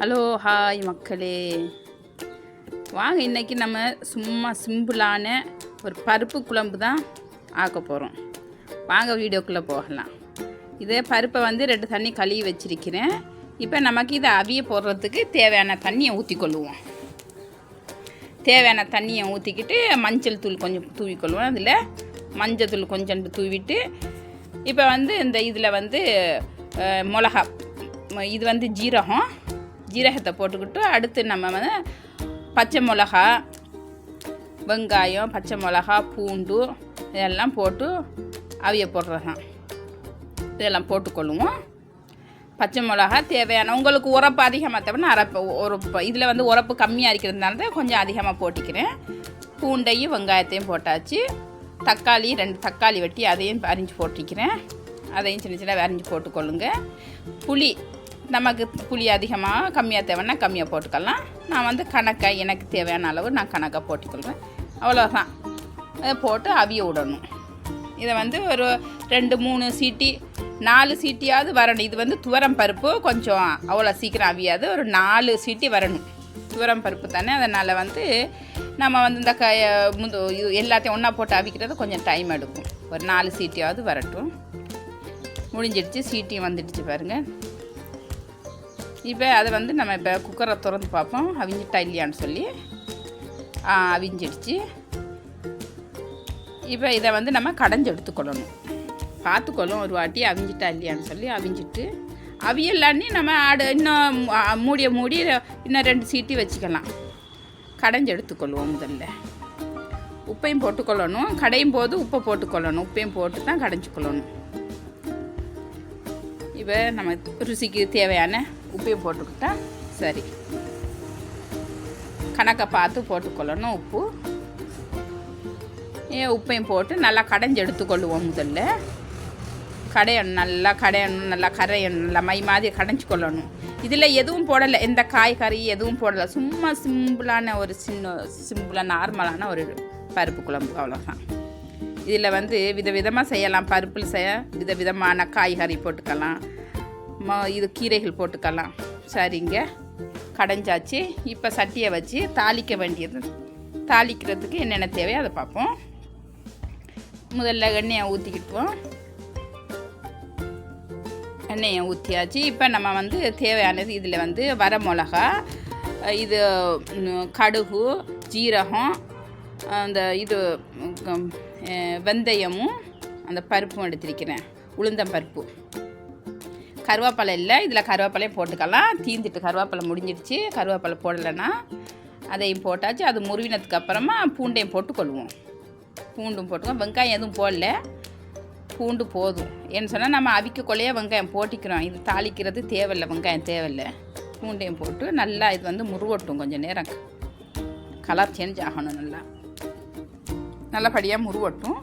Hello hi மக்களே. வாங்க இன்றைக்கி நம்ம சும்மா சிம்பிளான ஒரு பருப்பு குழம்பு தான் ஆக்க போகிறோம் வாங்க வீடியோக்குள்ளே போகலாம். இதே பருப்பை வந்து ரெண்டு தண்ணி கழுவி வச்சிருக்கிறேன். இப்போ நமக்கு இதை அவிய போடுறதுக்கு தேவையான தண்ணியை ஊற்றிக்கொள்ளுவோம் தேவையான தண்ணியை ஊற்றிக்கிட்டு மஞ்சள் தூள் கொஞ்சம் தூவிக்கொள்வோம். அதில் மஞ்சள் தூள் கொஞ்சம் தூவிட்டு இப்போ வந்து இந்த இதில் வந்து மிளகா இது வந்து ஜீரகம் ஜீரகத்தை போட்டுக்கிட்டு அடுத்து நம்ம வந்து பச்சை மிளகா வெங்காயம் பச்சை மிளகா பூண்டு இதெல்லாம் போட்டு அவிய போடுறது தான் இதெல்லாம் போட்டுக்கொள்ளுவோம். பச்சை மிளகா தேவையான உங்களுக்கு உரப்பு அதிகமாக தேவைன்னா அரைப்பு உரப்பு இதில் வந்து உரப்பு கம்மியாக இருக்கிறதுனால தான் கொஞ்சம் அதிகமாக போட்டிக்கிறேன். பூண்டையும் வெங்காயத்தையும் போட்டாச்சு. தக்காளி ரெண்டு தக்காளி வெட்டி அதையும் அரிஞ்சு போட்டிக்கிறேன் அதையும் சின்ன சின்ன அரிஞ்சு போட்டுக்கொள்ளுங்க. புளி நமக்கு புளி அதிகமாக கம்மியாக தேவைன்னா கம்மியாக போட்டுக்கலாம். நான் வந்து கணக்காக எனக்கு தேவையான அளவு நான் கணக்காக போட்டுக்கொள்வேன். அவ்வளோதான் அதை போட்டு அவிய விடணும். இதை வந்து ஒரு ரெண்டு மூணு சீட்டி நாலு சீட்டியாவது வரணும். இது வந்து துவரம் பருப்பு கொஞ்சம் அவ்வளோ சீக்கிரம் அவியாது. ஒரு நாலு சீட்டி வரணும். துவரம் பருப்பு தானே? அதனால் வந்து நம்ம வந்து இந்த க முந்து இது எல்லாத்தையும் ஒன்றா போட்டு அவிக்கிறது கொஞ்சம் டைம் எடுக்கும். ஒரு நாலு சீட்டியாவது வரட்டும். முடிஞ்சிடுச்சு. சீட்டியும் வந்துடுச்சு பாருங்கள் இப்போ அதை வந்து நம்ம இப்போ குக்கரை திறந்து பார்ப்போம். அவிஞ்சிட்டா இல்லையான்னு சொல்லி. அவிஞ்சிடுச்சு. இப்போ இதை வந்து நம்ம கடைஞ்சி எடுத்துக்கொள்ளணும். பார்த்துக்கொள்ளும். ஒரு வாட்டி அவிஞ்சிட்டா இல்லையான்னு சொல்லி அவிஞ்சிட்டு. அவியலான்னு நம்ம ஆடு இன்னும் மூடிய மூடி இன்னும் ரெண்டு சீட்டி வச்சுக்கலாம். கடைஞ்சி எடுத்துக்கொள்வோம் முதல்ல. உப்பையும் போட்டுக்கொள்ளணும். கடையும் போது உப்பை போட்டுக்கொள்ளணும். உப்பையும் போட்டு தான் கடைஞ்சிக்கொள்ளணும். இப்போ நம்ம ருசிக்கு தேவையான உப்பையும் போட்டுக்கிட்டா சரி. கணக்கை பார்த்து போட்டுக்கொள்ளணும் உப்பு. ஏன் உப்பையும் போட்டு நல்லா கடைஞ்சி எடுத்துக்கொள்ளுவோம் முதல்ல. கடையணும் நல்லா கடையணும் நல்லா கரையணும் நல்லா மை மாதிரி கடைஞ்சி கொள்ளணும். இதில் எதுவும் போடலை. எந்த காய்கறி எதுவும் போடலை. சும்மா சிம்பிளான ஒரு சின்ன சிம்பிளாக நார்மலான ஒரு பருப்பு குழம்பு. அவ்வளோதான் இதில் வந்து விதவிதமாக செய்யலாம். பருப்பில் செய்ய விதவிதமான காய்கறி போட்டுக்கலாம். ம இது கீரைகள் போட்டுக்கலாம். சரிங்க. கடைஞ்சாச்சு. இப்போ சட்டியை வச்சு தாளிக்க வேண்டியது. தாளிக்கிறதுக்கு என்னென்ன தேவையோ அதை பார்ப்போம். முதல்ல எண்ணெயை ஊற்றிக்கிட்டுவோம் எண்ணெயை ஊற்றியாச்சு இப்போ நம்ம வந்து தேவையானது இதில் வந்து வர மிளகா இது கடுகு ஜீரகம் அந்த இது வெந்தயமும் அந்த பருப்பும் எடுத்திருக்கிறேன். உளுந்தம் பருப்பு கருவேப்பிலை இல்லை. இதில் கருவேப்பிலையும் போட்டுக்கலாம். தீந்துட்டு கருவேப்பிலை முடிஞ்சிடுச்சு. கருவேப்பிலை போடலைன்னா அதையும் போட்டாச்சு. அது முருவினத்துக்கு அப்புறமா பூண்டையும் போட்டுக்கொள்வோம். பூண்டும் போட்டுக்கோ வெங்காயம் எதுவும் போடல. பூண்டு போதும். ஏன்னு சொன்னால் நம்ம அவிக்கக்குள்ளேயே வெங்காயம் போட்டிக்கிறோம். இது தாளிக்கிறது தேவையில்லை. வெங்காயம் தேவையில்லை. பூண்டையும் போட்டு நல்லா இது வந்து முருவட்டும் கொஞ்சம் நேரம். கலர் சேஞ்ச் ஆகணும் நல்லா. நல்லபடியாக முருவட்டும்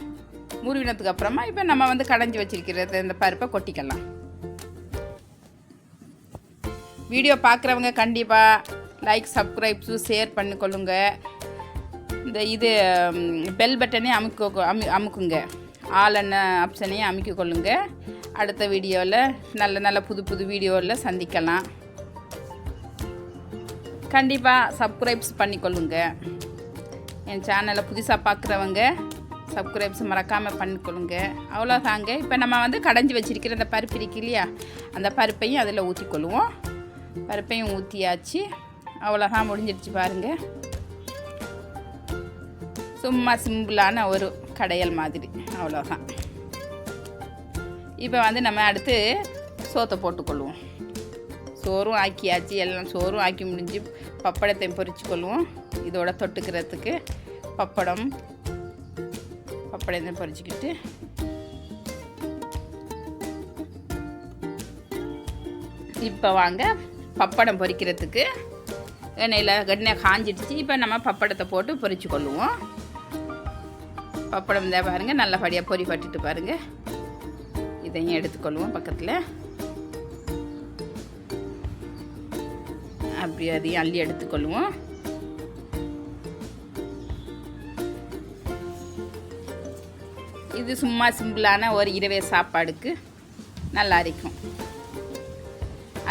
முருவினதுக்கு அப்புறமா இப்போ நம்ம வந்து கடைஞ்சி வச்சிருக்கிறது இந்த பருப்பை கொட்டிக்கலாம். வீடியோ பார்க்குறவங்க கண்டிப்பாக லைக் சப்ஸ்கிரைப்ஸு ஷேர் பண்ணிக்கொள்ளுங்க. இந்த இது பெல் பட்டனையும் அமுக்க அமு அமுக்குங்க. ஆலன்ன ஆப்ஷனையும் அமுக்கி கொள்ளுங்க அடுத்த வீடியோவில் நல்ல நல்ல புது புது வீடியோவில் சந்திக்கலாம். கண்டிப்பாக சப்ஸ்கிரைப்ஸ் பண்ணிக்கொள்ளுங்க. என் சேனலை புதுசாக பார்க்குறவங்க சப்ஸ்கிரைப்ஸ் மறக்காமல் பண்ணிக்கொள்ளுங்க. அவ்வளோதாங்க இப்போ நம்ம வந்து கடைஞ்சி வச்சுருக்கிற அந்த பருப்பு இருக்கு இல்லையா? அந்த பருப்பையும் அதில் ஊற்றிக்கொள்ளுவோம் பருப்பையும் ஊற்றியாச்சு அவ்வளோதான் முடிஞ்சிடுச்சு பாருங்கள் சும்மா சிம்பிளான ஒரு கடையல் மாதிரி. அவ்வளோதான் இப்போ வந்து நம்ம அடுத்து சோத்தை போட்டுக்கொள்வோம். சோறும் ஆக்கியாச்சு. எல்லாம் சோறும் ஆக்கி முடிஞ்சு பப்படத்தையும் பொறிச்சு கொள்வோம் இதோட தொட்டுக்கிறதுக்கு பப்படம் பப்படத்தையும் பொறிச்சிக்கிட்டு இப்போ வாங்க பப்படம் பொரிக்கிறதுக்கு எண்ணெயில் எண்ணெய் காஞ்சிடுச்சு. இப்போ நம்ம பப்படத்தை போட்டு பொரிச்சு கொள்ளுவோம். பப்படம் தான் பாருங்கள் நல்லபடியாக பொறி பட்டுட்டு பாருங்கள் இதையும் எடுத்துக்கொள்வோம் பக்கத்தில். அப்படி அதையும் அள்ளி எடுத்துக்கொள்வோம் இது சும்மா சிம்பிளான ஒரு இரவே சாப்பாடுக்கு நல்லா இருக்கும்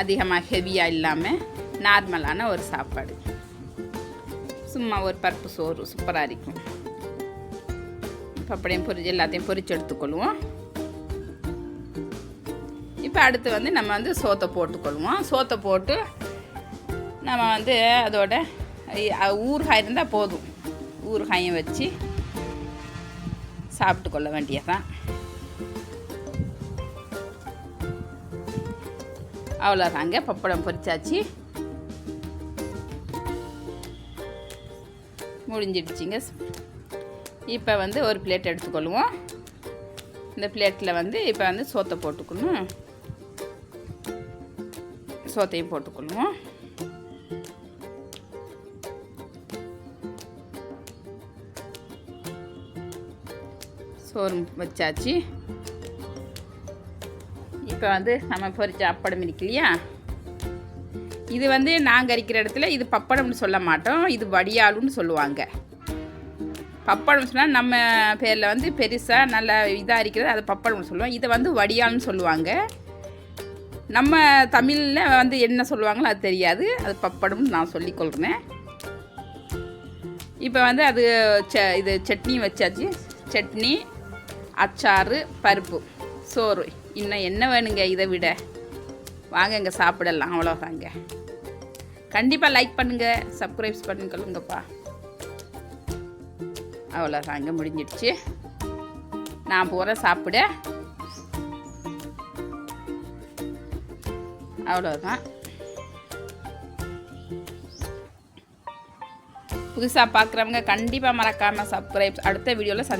அதிகமாக ஹெவியாக இல்லாமல் நார்மலான ஒரு சாப்பாடு. சும்மா ஒரு பருப்பு சோறு சூப்பராக இருக்கும். பப்படையும் பொரிச்சு எல்லாத்தையும் பொரிச்சு எடுத்துக்கொள்வோம். இப்போ அடுத்து வந்து நம்ம வந்து சோத்தை போட்டுக்கொள்வோம் சோத்தை போட்டு நம்ம வந்து அதோட ஊறுகாய் இருந்தால் போதும். ஊறுகாயும் வச்சு சாப்பிட்டு கொள்ள வேண்டியதான் அவ்வளோதாங்க பப்படம் பொரிச்சாச்சு. முடிஞ்சிடுச்சிங்க. இப்போ வந்து ஒரு பிளேட் எடுத்துக்கொள்வோம் இந்த பிளேட்டில் வந்து இப்போ வந்து சோத்தை போட்டுக்கணும். சோத்தையும் போட்டுக்கொள்வோம் சோறு வச்சாச்சு. இப்போ வந்து நம்ம பொறிச்ச அப்படம் இருக்கு இல்லையா? இது வந்து நாங்கள் அரிக்கிற இடத்துல இது பப்படம்னு சொல்ல மாட்டோம். இது வடியாலுன்னு சொல்லுவாங்க. பப்படம் சொன்னால் நம்ம பேரில் வந்து பெருசாக நல்ல இதாக இருக்கிறது அது பப்படம்னு சொல்லுவோம். இதை வந்து வடியால்னு சொல்லுவாங்க. நம்ம தமிழில் வந்து என்ன சொல்லுவாங்களோ அது தெரியாது. அது பப்படம்னு நான் சொல்லிக்கொள்கிறேன் இப்போ வந்து அது ச இது சட்னி வச்சாச்சு. சட்னி அச்சாறு பருப்பு சோறு. இன்னும் என்ன வேணுங்க இதை விட? வாங்க இங்கே சாப்பிடலாம். அவ்வளோதாங்க கண்டிப்பாக லைக் பண்ணுங்கள் சப்ஸ்கிரைப்ஸ் பண்ணிக்கொள்ளுங்கப்பா அவ்வளோதாங்க முடிஞ்சிடுச்சு. நான் போகிறேன் சாப்பிட. அவ்வளோதான் புதுசாக பார்க்குறவங்க கண்டிப்பாக மறக்காமல் சப்ஸ்கிரைப் அடுத்த வீடியோவில்